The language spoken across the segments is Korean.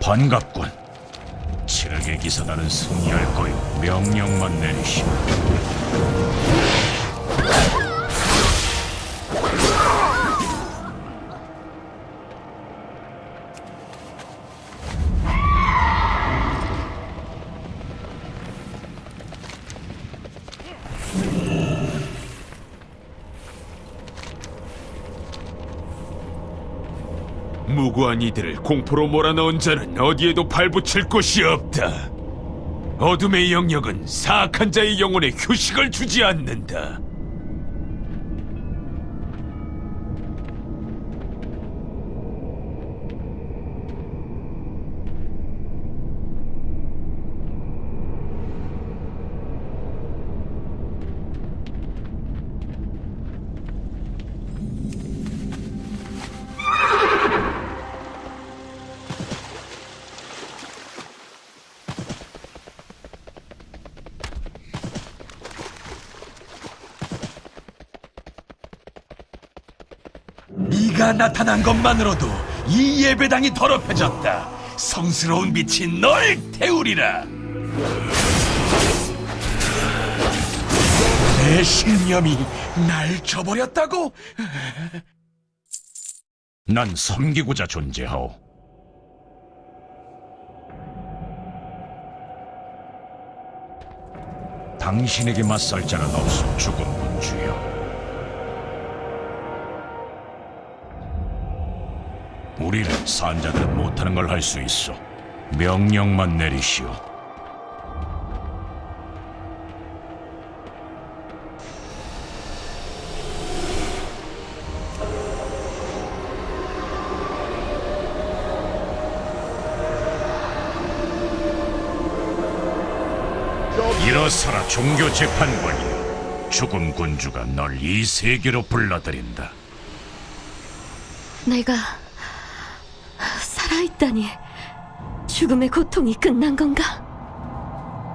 반갑군. 칠흑의 기사단은 승리할 거요. 명령만 내리시오. 무고한 이들을 공포로 몰아넣은 자는 어디에도 발붙일 곳이 없다. 어둠의 영역은 사악한 자의 영혼에 휴식을 주지 않는다. 네가 나타난 것만으로도 이 예배당이 더럽혀졌다. 성스러운 빛이 널 태우리라. 내 신념이 날 저버렸다고? 난 섬기고자 존재하오. 당신에게 맞설 자는 없어 죽은 주여. 우리는 산자들은 못하는 걸 할 수 있어. 명령만 내리시오. 일어서라 종교 재판관이여. 죽음 군주가 널 이 세계로 불러들인다. 내가 살아있다니 죽음의 고통이 끝난 건가?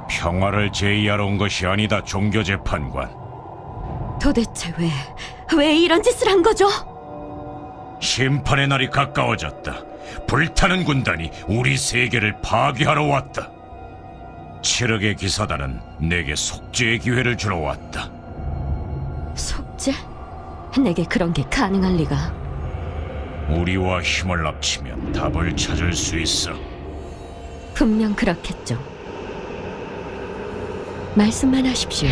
평화를 제의하러 온 것이 아니다, 종교 재판관. 도대체 왜, 왜 이런 짓을 한 거죠? 심판의 날이 가까워졌다. 불타는 군단이 우리 세계를 파괴하러 왔다. 칠흑의 기사단은 내게 속죄의 기회를 주러 왔다. 속죄? 내게 그런 게 가능할 리가. 우리와 힘을 합치면 답을 찾을 수 있어. 분명 그렇겠죠. 말씀만 하십시오.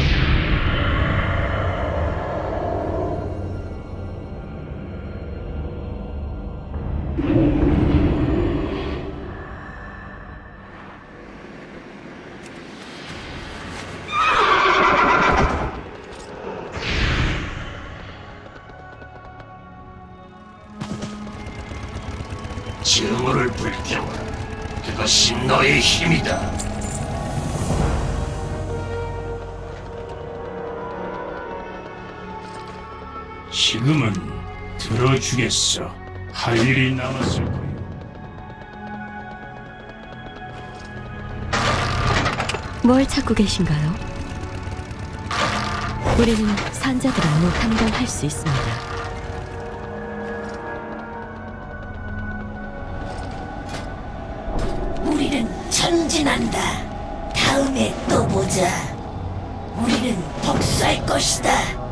증오를 불태워라. 그것이 너의 힘이다. 지금은 들어주겠어. 할 일이 남았을 거야. 뭘 찾고 계신가요? 우리는 산자들은 못하는 걸할수 있습니다. 전진한다. 다음에 또 보자. 우리는 복수할 것이다.